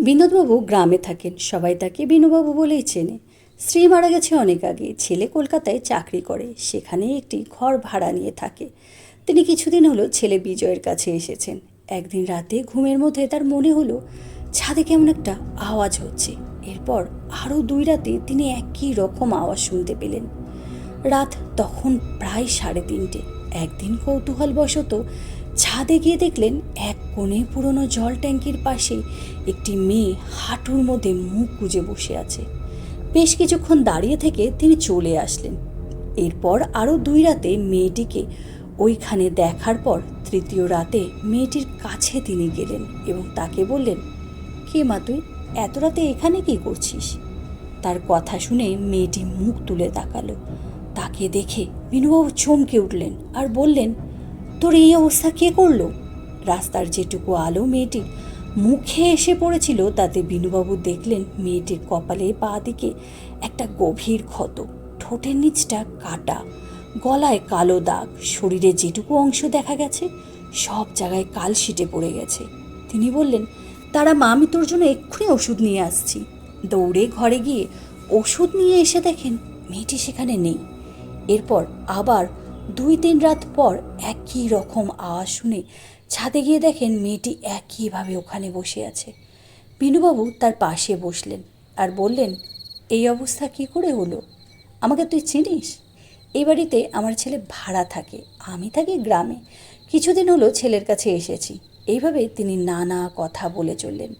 বিনোদবাবু গ্রামে থাকেন, সবাই তাকে বিনুবাবু বলেই চেনে। স্ত্রী মারা গেছে অনেক আগে, ছেলে কলকাতায় চাকরি করে, সেখানে একটি ঘর ভাড়া নিয়ে থাকে। তিনি কিছুদিন হলো ছেলে বিজয়ের কাছে এসেছেন। একদিন রাতে ঘুমের মধ্যে তার মনে হলো, ছাদে কেমন একটা আওয়াজ হচ্ছে। এরপর আরও দুই রাতে তিনি একই রকম আওয়াজ শুনতে পেলেন। রাত তখন প্রায় সাড়ে তিনটে। একদিন কৌতূহলবশত ছাদে গিয়ে দেখলেন এক কোণে পুরনো জল ট্যাঙ্কির পাশে একটি মেয়ে হাঁটুর মধ্যে মুখ গুজে বসে আছে। বেশ কিছুক্ষণ দাঁড়িয়ে থেকে তিনি চলে আসলেন। এরপর আরও দুই রাতে মেয়েটিকে ওইখানে দেখার পর তৃতীয় রাতে মেয়েটির কাছে তিনি গেলেন এবং তাকে বললেন, কে মা তুই? এত রাতে এখানে কি করছিস? তার কথা শুনে মেয়েটি মুখ তুলে তাকালো। তাকে দেখে বিনুবাবু চমকে উঠলেন আর বললেন তোর এই অবস্থা কে করল? রাস্তার যেটুকু আলো মেয়েটির মুখে এসে পড়েছিল, তাতে বিনুবাবু দেখলেন মেয়েটির কপালে পা দিকে একটা গভীর ক্ষত। ঠোঁটের নিচটা কাটা, গলায় কালো দাগ, শরীরে যেটুকু অংশ দেখা গেছে, সব জায়গায় কালশিটে পড়ে গেছে। তিনি বললেন, তারা মা আমি তোর জন্য এক্ষুনি ওষুধ নিয়ে আসছি। দৌড়ে ঘরে গিয়ে ওষুধ নিয়ে এসে দেখেন মেয়েটি সেখানে নেই। এরপর আবার দুই তিন রাত পর একই রকম আওয়াজ শুনে ছাদে গিয়ে দেখেন মেয়েটি একইভাবে ওখানে বসে আছে। বিনুবাবু তার পাশে বসলেন আর বললেন, এই অবস্থা কি করে হলো? আমাকে তুই চিনিস? এই বাড়িতে আমার ছেলে ভাড়া থাকে, আমি থাকি গ্রামে। কিছুদিন হলো ছেলের কাছে এসেছি। এইভাবে তিনি নানা কথা বলে চললেন।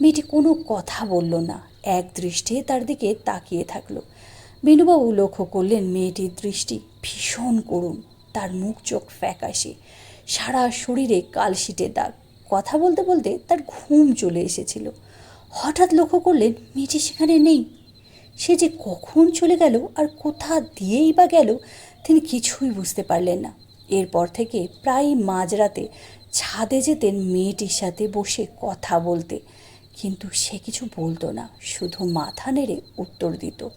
মেয়েটি কোনো কথা বলল না, এক দৃষ্টে তার দিকে তাকিয়ে থাকল। বিনুবাবু লক্ষ্য করলেন মেয়েটির দৃষ্টি ভীষণ করুণ। তার মুখ চোখ ফ্যাকাশে। সারা শরীরে কালশিটে দাগ। কথা বলতে বলতে তার ঘুম চলে এসেছিল। হঠাৎ লক্ষ্য করলেন মেয়েটি সেখানে নেই। সে যে কখন চলে গেল আর কোথা দিয়েই বা গেল তিনি কিছুই বুঝতে পারলেন না। এরপর থেকে প্রায় মাঝরাতে ছাদে যেতেন মেয়েটির সাথে বসে কথা বলতে। কিন্তু সে কিছু বলতো না, শুধু মাথা নেড়ে উত্তর দিত।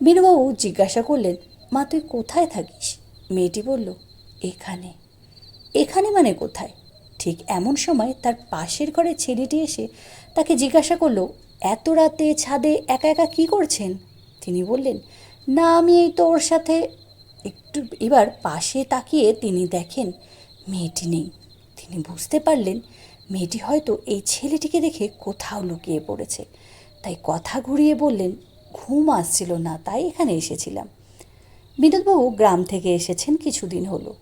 বিনুবাবু জিজ্ঞাসা করলেন, মা, তুই কোথায় থাকিস? মেয়েটি বলল, এখানে। এখানে মানে কোথায়? ঠিক এমন সময় তার পাশের ঘরে ছেলেটি এসে তাকে জিজ্ঞাসা করল, এত রাতে ছাদে একা একা কী করছেন? তিনি বললেন, না, আমি এই তো ওর সাথে একটু এবার পাশে তাকিয়ে তিনি দেখেন মেয়েটি নেই। তিনি বুঝতে পারলেন মেয়েটি হয়তো এই ছেলেটিকে দেখে কোথাও লুকিয়ে পড়েছে। তাই কথা ঘুরিয়ে বললেন ঘুম আসছিল না, তাই এখানে এসেছিলাম। বিনোদবাবু গ্রাম থেকে এসেছেন কিছুদিন হলো।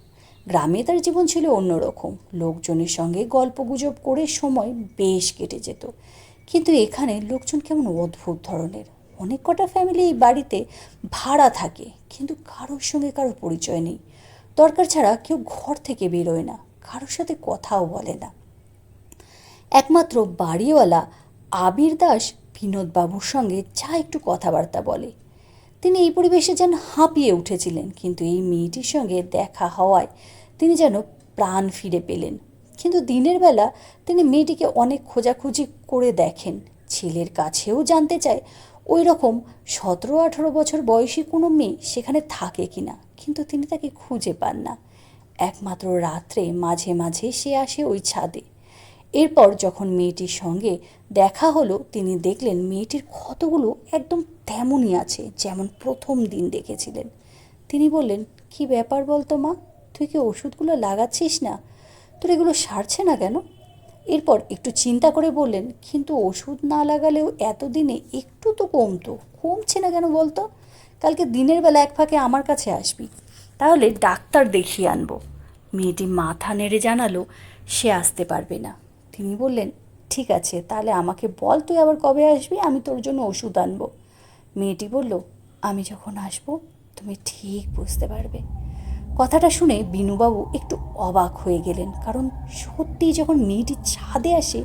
গ্রামে তার জীবন ছিল অন্যরকম। লোকজনের সঙ্গে গল্প গুজব করে সময় বেশ কেটে যেত। কিন্তু এখানে লোকজন কেমন অদ্ভুত ধরনের। অনেক কটা ফ্যামিলি এই বাড়িতে ভাড়া থাকে, কিন্তু কারোর সঙ্গে কারও পরিচয় নেই। দরকার ছাড়া কেউ ঘর থেকে বেরোয় না, কারোর সাথে কথাও বলে না। একমাত্র বাড়িওয়ালা আবির দাস বিনোদবাবুর সঙ্গে যা একটু কথাবার্তা বলে। তিনি এই পরিবেশে যেন হাঁপিয়ে উঠেছিলেন, কিন্তু এই মেয়েটির সঙ্গে দেখা হওয়ায় তিনি যেন প্রাণ ফিরে পেলেন। কিন্তু দিনের বেলা তিনি মেয়েটিকে অনেক খোঁজাখুঁজি করে দেখেন। ছেলের কাছেও জানতে চায় ওই রকম সতেরো আঠেরো বছর বয়সী কোনো মেয়ে সেখানে থাকে কি না কিন্তু তিনি তাকে খুঁজে পান না। একমাত্র রাত্রে মাঝে মাঝে সে আসে ওই ছাদে। এরপর যখন মেয়েটির সঙ্গে দেখা হলো, তিনি দেখলেন মেয়েটির ক্ষতগুলো একদম তেমনই আছে যেমন প্রথম দিন দেখেছিলেন। তিনি বললেন, কি ব্যাপার বলতো মা, তুই কি ওষুধগুলো লাগাচ্ছিস না? তোর এগুলো সারছে না কেন? এরপর একটু চিন্তা করে বললেন, কিন্তু ওষুধ না লাগালেও এতদিনে একটু তো কমতো, কমছে না কেন বলতো? কালকে দিনের বেলা এক ফাঁকে আমার কাছে আসবি, তাহলে ডাক্তার দেখিয়ে আনব। মেয়েটি মাথা নেড়ে জানালো, সে আসতে পারবে না। তিনি বললেন, ঠিক আছে, তাহলে আমাকে বল তুই আবার কবে আসবি? আমি তোর জন্য ওষুধ আনব। মেয়েটি বলল, আমি যখন আসব, তুমি ঠিক বুঝতে পারবে। কথাটা শুনে বিনুবাবু একটু অবাক হয়ে গেলেন, কারণ সত্যিই যখন মেয়েটি ছাদে আসে,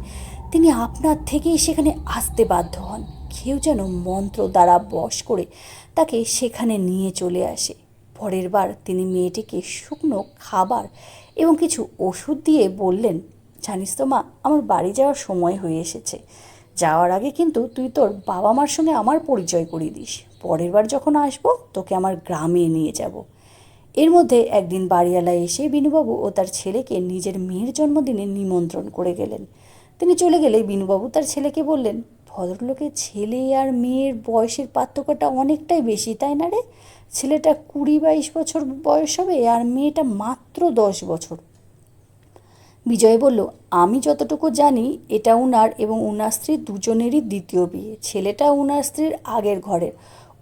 তিনি আপনার থেকেই সেখানে আসতে বাধ্য হন। কেউ যেন মন্ত্র দ্বারা বশ করে তাকে সেখানে নিয়ে চলে আসে। পরের বার তিনি মেয়েটিকে শুকনো খাবার এবং কিছু ওষুধ দিয়ে বললেন জানিস তো মা, আমার বাড়ি যাওয়ার সময় হয়ে এসেছে। যাওয়ার আগে কিন্তু তুই তোর বাবা মার সঙ্গে আমার পরিচয় করিয়ে দিস। পরের বার যখন আসব, তোকে আমার গ্রামে নিয়ে যাব। এর মধ্যে একদিন বাড়িওয়ালা এসে বিনুবাবু ও তার ছেলেকে নিজের মেয়ের জন্মদিনে নিমন্ত্রণ করে গেলেন। তিনি চলে গেলে বিনুবাবু তার ছেলেকে বললেন, ভদ্রলোকের ছেলে আর মেয়ের বয়সের পার্থক্যটা অনেকটাই বেশি, তাই না রে? ছেলেটা কুড়ি বাইশ বছর বয়স হবে আর মেয়েটা মাত্র দশ বছর। বিজয় বলল, আমি যতটুকু জানি, এটা উনার এবং উনার স্ত্রী দুজনেরই দ্বিতীয় বিয়ে। ছেলেটা উনার স্ত্রীর আগের ঘরের।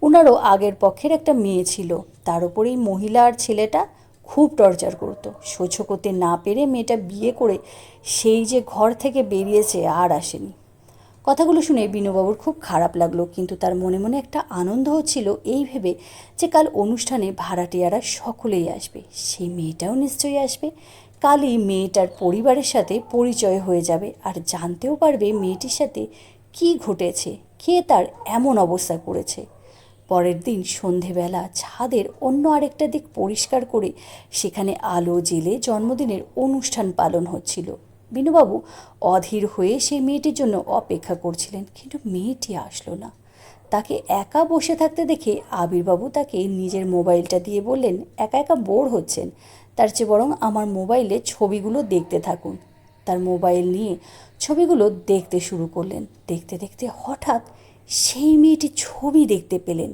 উনারও আগের পক্ষের একটা মেয়ে ছিল। তার উপরেই মহিলা আর ছেলেটা খুব টর্চার করতো। সহ্য করতে না পেরে মেয়েটা বিয়ে করে সেই যে ঘর থেকে বেরিয়েছে আর আসেনি। কথাগুলো শুনে বিনুবাবুর খুব খারাপ লাগল, কিন্তু তার মনে মনে একটা আনন্দ হচ্ছিল এই ভেবে যে কাল অনুষ্ঠানে ভাড়াটিয়ারা সকলেই আসবে। সেই মেয়েটাও নিশ্চয়ই আসবে। কালই মেয়েটার পরিবারের সাথে পরিচয় হয়ে যাবে আর জানতেও পারবে মেয়েটির সাথে কী ঘটেছে, কে তার এমন অবস্থা করেছে। পরের দিন সন্ধেবেলা ছাদের অন্য আরেকটা দিক পরিষ্কার করে সেখানে আলো জেলে জন্মদিনের অনুষ্ঠান পালন হচ্ছিল। বিনুবাবু অধীর হয়ে সেই মেয়েটির জন্য অপেক্ষা করছিলেন, কিন্তু মেয়েটি আসলো না। তাকে একা বসে থাকতে দেখে আবিরবাবু তাকে নিজের মোবাইলটা দিয়ে বললেন, একা একা বোর হচ্ছেন। তার চেয়ে বরং আমার মোবাইলে ছবিগুলো দেখতে থাকুন। তার মোবাইল নিয়ে ছবিগুলো দেখতে শুরু করলেন। দেখতে দেখতে হঠাৎ সেই মেয়েটির ছবি দেখতে পেলেন।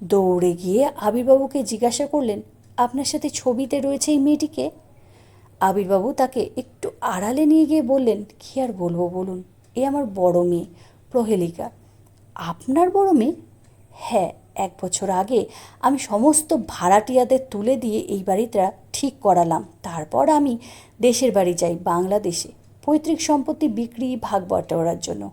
দৌড়ে গিয়ে আবিরবাবুকে জিজ্ঞাসা করলেন, আপনার সাথে ছবিতে রয়েছে এই মেয়েটিকে? আবিরবাবু তাকে একটু আড়ালে নিয়ে গিয়ে বললেন, কী আর বলব বলুন, এ আমার বড় মেয়ে, প্রহেলিকা। আপনার বড় মেয়ে? হ্যাঁ এক বছর আগে আমি সমস্ত ভাড়াটিয়াদের তুলে দিয়ে এই বাড়িটা ঠিক করালাম। তারপর আমি দেশের বাড়ি যাই বাংলাদেশে। পৈতৃক সম্পত্তি বিক্রি, ভাগ বাটোয়ারার জন্য।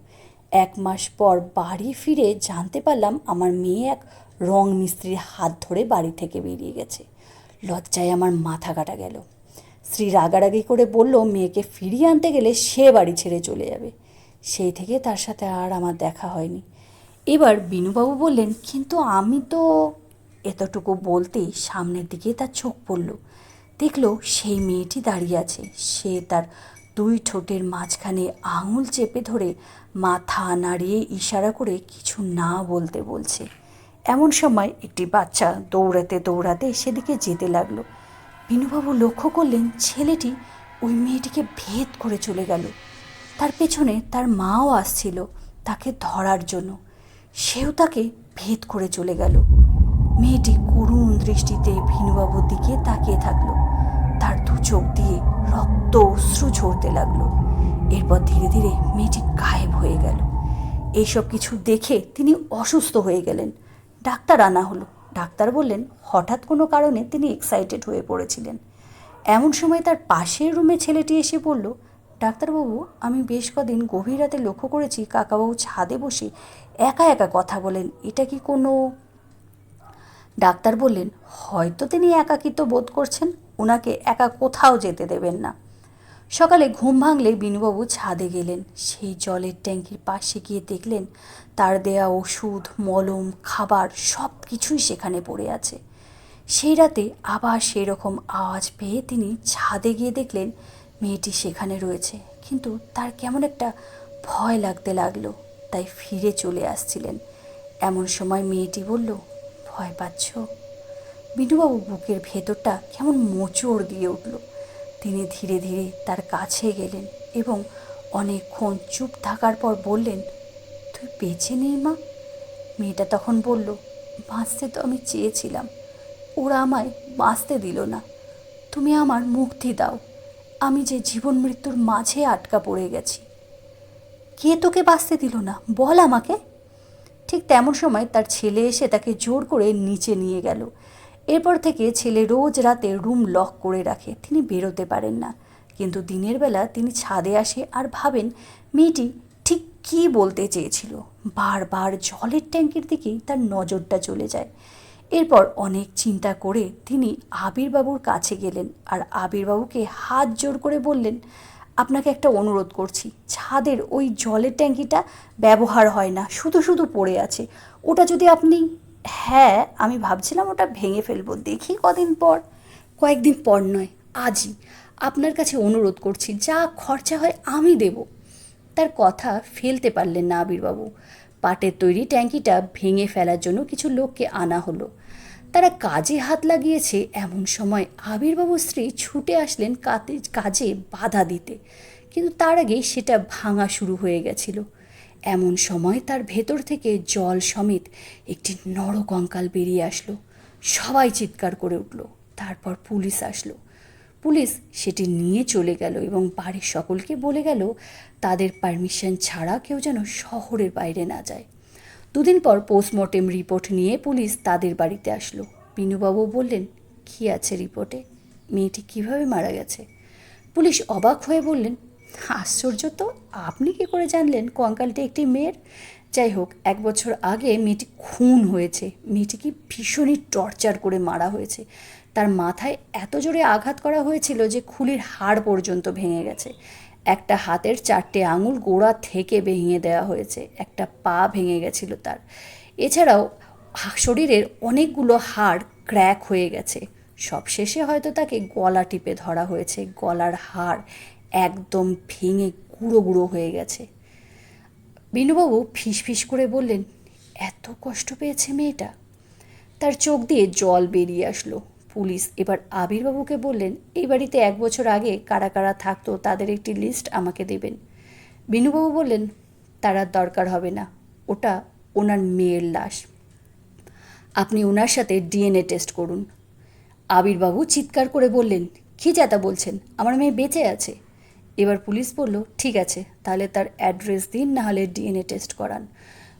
এক মাস পর বাড়ি ফিরে জানতে পারলাম আমার মেয়ে এক রং মিস্ত্রির হাত ধরে বাড়ি থেকে বেরিয়ে গেছে। লজ্জায় আমার মাথা কাটা গেল। স্ত্রী রাগারাগি করে বলল, মেয়েকে ফিরিয়ে আনতে গেলে সে বাড়ি ছেড়ে চলে যাবে। সেই থেকে তার সাথে আর আমার দেখা হয়নি। এবার বিনুবাবু বললেন, কিন্তু আমি তো, এতটুকু বলতেই সামনের দিকে তার চোখ পড়ল। দেখল সেই মেয়েটি দাঁড়িয়ে আছে। সে তার দুই ঠোঁটের মাঝখানে আঙুল চেপে ধরে মাথা নাড়িয়ে ইশারা করে কিছু না বলতে বলছে। এমন সময় একটি বাচ্চা দৌড়াতে দৌড়াতে সেদিকে যেতে লাগল। বিনুবাবু লক্ষ্য করলেন ছেলেটি ওই মেয়েটিকে ভেদ করে চলে গেল। তার পেছনে তার মাও আসছিল তাকে ধরার জন্য। সেও তাকে ভেদ করে চলে গেল। মেয়েটি করুণ দৃষ্টিতে ভিনুবাবুর দিকে তাকিয়ে থাকল। চোখ দিয়ে রক্ত অশ্রু ঝরতে লাগল। এরপর ধীরে ধীরে মেয়েটি গায়েব হয়ে গেল। এইসব কিছু দেখে তিনি অসুস্থ হয়ে গেলেন। ডাক্তার আনা হলো। ডাক্তার বললেন, হঠাৎ কোনো কারণে তিনি এক্সাইটেড হয়ে পড়েছিলেন। এমন সময় তার পাশের রুমে ছেলেটি এসে বলল ডাক্তারবাবু, আমি বেশ কদিন গভীর রাতে লক্ষ্য করেছি কাকাবাবু ছাদে বসে একা একা কথা বলেন। এটা কি কোনো? ডাক্তার বললেন, হয়তো তিনি একাকিত্ব বোধ করছেন। ওনাকে একা কোথাও যেতে দেবেন না। সকালে ঘুম ভাঙলে বিনুবাবু ছাদে গেলেন। সেই জলের ট্যাঙ্কির পাশে গিয়ে দেখলেন তার দেয়া ওষুধ, মলম, খাবার সব কিছুই সেখানে পড়ে আছে। সেই রাতে আবার সেই রকম আওয়াজ পেয়ে তিনি ছাদে গিয়ে দেখলেন মেয়েটি সেখানে রয়েছে। কিন্তু তার কেমন একটা ভয় লাগতে লাগল, তাই ফিরে চলে আসছিলেন। এমন সময় মেয়েটি বলল, ভয় পাচ্ছ? বিনুবাবু বুকের ভেতরটা কেমন মোচড় দিয়ে উঠল। তিনি ধীরে ধীরে তার কাছে গেলেন এবং অনেকক্ষণ চুপ থাকার পর বললেন, তুই বেঁচে নেই মা? মেয়েটা তখন বলল, বাঁচতে তো আমি চেয়েছিলাম। ওরা আমায় বাঁচতে দিল না। তুমি আমার মুক্তি দাও। আমি যে জীবন মৃত্যুর মাঝে আটকা পড়ে গেছি। কে তোকে বাঁচতে দিল না? বল আমাকে। ঠিক তেমন সময় তার ছেলে এসে তাকে জোর করে নিচে নিয়ে গেল। এরপর থেকে ছেলে রোজ রাতে রুম লক করে রাখে, তিনি বেরোতে পারেন না। কিন্তু দিনের বেলা তিনি ছাদে আসে আর ভাবেন, মেয়েটি ঠিক কী বলতে চেয়েছিল? বারবার জলের ট্যাঙ্কির দিকেই তার নজরটা চলে যায়। এরপর অনেক চিন্তা করে তিনি আবিরবাবুর কাছে গেলেন আর আবিরবাবুকে হাত জোর করে বললেন, আপনাকে একটা অনুরোধ করছি, ছাদের ওই জলের ট্যাঙ্কিটা ব্যবহার হয় না, শুধু শুধু পড়ে আছে। ওটা যদি আপনি হ্যাঁ আমি ভাবছিলাম ওটা ভেঙে ফেলব। দেখি কদিন পর। কয়েকদিন পর নয়, আজই। আপনার কাছে অনুরোধ করছি, যা খরচা হয় আমি দেব। তার কথা ফেলতে পারলেন না আবিরবাবু। পাটের তৈরি ট্যাঙ্কিটা ভেঙে ফেলার জন্য কিছু লোককে আনা হলো। তারা কাজে হাত লাগিয়েছে, এমন সময় আবির্বাবু স্ত্রী ছুটে আসলেন কাতে- কাজে বাধা দিতে। কিন্তু তার আগেই সেটা ভাঙা শুরু হয়ে গেছিল। এমন সময় তার ভেতর থেকে জল সমেত একটি নরকঙ্কাল বেরিয়ে আসলো। সবাই চিৎকার করে উঠল। তারপর পুলিশ আসলো। পুলিশ সেটি নিয়ে চলে গেল এবং বাড়ির সকলকে বলে গেল, তাদের পারমিশন ছাড়া কেউ যেন শহরের বাইরে না যায়। দুদিন পর পোস্টমর্টেম রিপোর্ট নিয়ে পুলিশ তাদের বাড়িতে আসলো। বিনুবাবু বললেন, কী আছে রিপোর্টে? মেয়েটি কীভাবে মারা গেছে? পুলিশ অবাক হয়ে বললেন আশ্চর্য তো, আপনি কি করে জানলেন কঙ্কালটি একটি মেয়ের? যাই হোক এক বছর আগে মেয়েটি খুন হয়েছে। মেয়েটিকে ভীষণই টর্চার করে মারা হয়েছে। তার মাথায় এত জোরে আঘাত করা হয়েছিল যে খুলির হাড় পর্যন্ত ভেঙে গেছে। একটা হাতের চারটে আঙুল গোড়া থেকে ভেঙে দেওয়া হয়েছে। একটা পা ভেঙে গেছিল তার। এছাড়াও, শরীরের অনেকগুলো হাড় ক্র্যাক হয়ে গেছে। সবশেষে হয়তো তাকে গলা টিপে ধরা হয়েছে। গলার হাড় একদম ভেঙে গুঁড়ো গুঁড়ো হয়ে গেছে। বিনুবাবু ফিস করে বললেন, এত কষ্ট পেয়েছে মেয়েটা? তার চোখ দিয়ে জল বেরিয়ে আসলো। পুলিশ এবার আবির্বাবুকে বললেন, এই বাড়িতে এক বছর আগে কারা কারা থাকতো তাদের একটি লিস্ট আমাকে দেবেন। বিনুবাবু বললেন, তারা দরকার হবে না, ওটা ওনার মেয়ের লাশ। আপনি ওনার সাথে ডিএনএ টেস্ট করুন। আবিরবাবু চিৎকার করে বললেন, কী যাতা বলছেন? আমার মেয়ে বেঁচে আছে। এবার পুলিশ বলল, ঠিক আছে, তাহলে তার অ্যাড্রেস দিন, না হলে ডিএনএ টেস্ট করান।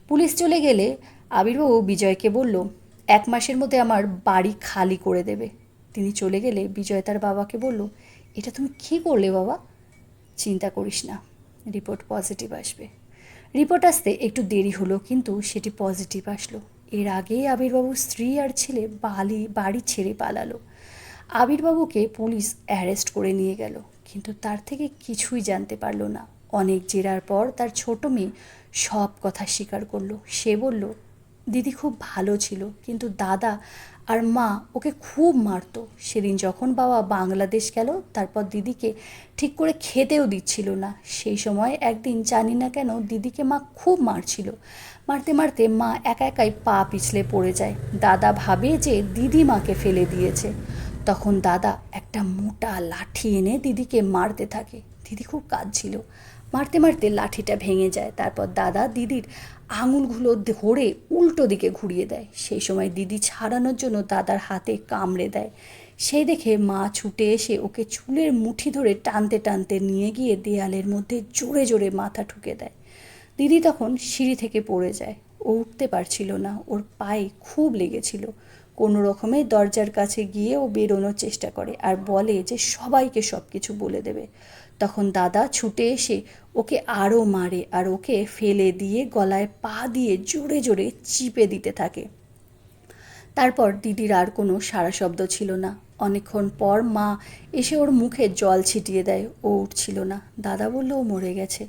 পুলিশ চলে গেলে আবির্বাবু বিজয়কে বলল, এক মাসের মধ্যে আমার বাড়ি খালি করে দেবে। তিনি চলে গেলে বিজয় তার বাবাকে বলল, এটা তুমি কী করলে বাবা? চিন্তা করিস না, রিপোর্ট পজিটিভ আসবে। রিপোর্ট আসতে একটু দেরি হলো, কিন্তু সেটি পজিটিভ আসলো। এর আগেই আবির্বাবুর স্ত্রী আর ছেলে বালি, বাড়ি ছেড়ে পালালো। আবির্বাবুকে পুলিশ অ্যারেস্ট করে নিয়ে গেল। কিন্তু তার থেকে কিছুই জানতে পারল না। অনেক জেরার পর তার ছোট মেয়ে সব কথা স্বীকার করল। সে বলল, দিদি খুব ভালো ছিল, কিন্তু দাদা আর মা ওকে খুব মারতো। সেদিন যখন বাবা বাংলাদেশ গেল, তারপর দিদিকে ঠিক করে খেতেও দিচ্ছিল না। সেই সময় একদিন জানি না কেন দিদিকে মা খুব মারছিল। মারতে মারতে মা একা একাই পা পিছলে পড়ে যায়। দাদা ভাবে যে দিদি মাকে ফেলে দিয়েছে। তখন দাদা একটা মোটা লাঠি এনে দিদিকে মারতে থাকে। দিদি খুব কাঁদছিল। মারতে মারতে লাঠিটা ভেঙে যায়। তারপর দাদা দিদির আঙুলগুলো ধরে উল্টো দিকে ঘুরিয়ে দেয়। সেই সময় দিদি ছাড়ানোর জন্য দাদার হাতে কামড়ে দেয়। সেই দেখে মা ছুটে এসে ওকে চুলের মুঠি ধরে টানতে টানতে নিয়ে গিয়ে দেয়ালের মধ্যে জোরে জোরে মাথা ঠুকে দেয়। দিদি তখন সিঁড়ি থেকে পড়ে যায়। ও উঠতে পারছিল না। ওর পায়ে খুব লেগেছিল। কোনো রকমে দরজার কাছে গিয়ে ও বেরোনোর চেষ্টা করে আর বলে যে সবাইকে সব কিছু বলে দেবে। তখন দাদা ছুটে এসে ওকে আরও মারে আর ওকে ফেলে দিয়ে গলায় পা দিয়ে জোরে জোরে চিপে দিতে থাকে। তারপর দিদির আর কোনো সারা শব্দ ছিল না। অনেকক্ষণ পর মা এসে ওর মুখে জল ছিটিয়ে দেয়। ও উঠছিল না। দাদা বলল, ও মরে গেছে।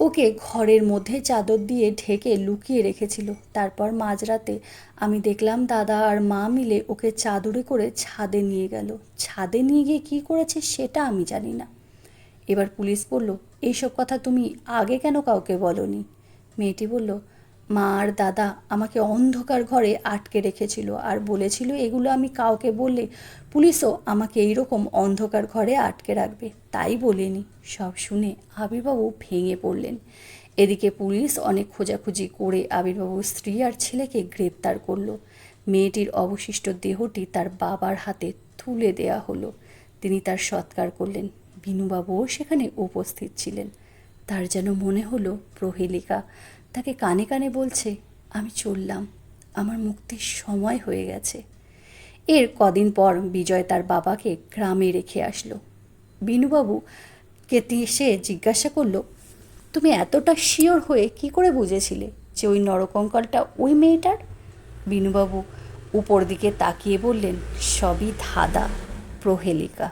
ওকে ঘরের মধ্যে চাদর দিয়ে ঢেকে লুকিয়ে রেখেছিল। তারপর মাঝরাতে আমি দেখলাম দাদা আর মা মিলে ওকে চাদরে করে ছাদে নিয়ে গেল। ছাদে নিয়ে গিয়ে কী করেছে সেটা আমি জানি না। এবার পুলিশ বলল, এইসব কথা তুমি আগে কেন কাউকে বলনি? মেয়েটি বলল মা আর দাদা আমাকে অন্ধকার ঘরে আটকে রেখেছিল আর বলেছিল, এগুলো আমি কাউকে বললে পুলিশও আমাকে এইরকম অন্ধকার ঘরে আটকে রাখবে। তাই বলিনি। সব শুনে আবির্বাবু ভেঙে পড়লেন। এদিকে পুলিশ অনেক খোঁজাখুঁজি করে আবির্বাবুর স্ত্রী আর ছেলেকে গ্রেপ্তার করল। মেয়েটির অবশিষ্ট দেহটি তার বাবার হাতে তুলে দেয়া হলো। তিনি তার সৎকার করলেন। বিনুবাবুও সেখানে উপস্থিত ছিলেন। তার যেন মনে হলো প্রহেলিকা। তাকে কানে কানে বলছে, আমি চললাম। আমার মুক্তির সময় হয়ে গেছে। এর কদিন পর বিজয় তার বাবাকে গ্রামে রেখে আসলো। বিনুবাবুকে তি- সে জিজ্ঞাসা করল, তুমি এতটা শিওর হয়ে কি করে বুঝেছিলে যে ওই নরকঙ্কালটা ওই মেয়েটার? বিনুবাবু উপর দিকে তাকিয়ে বললেন, সবই ধাঁধা, প্রহেলিকা।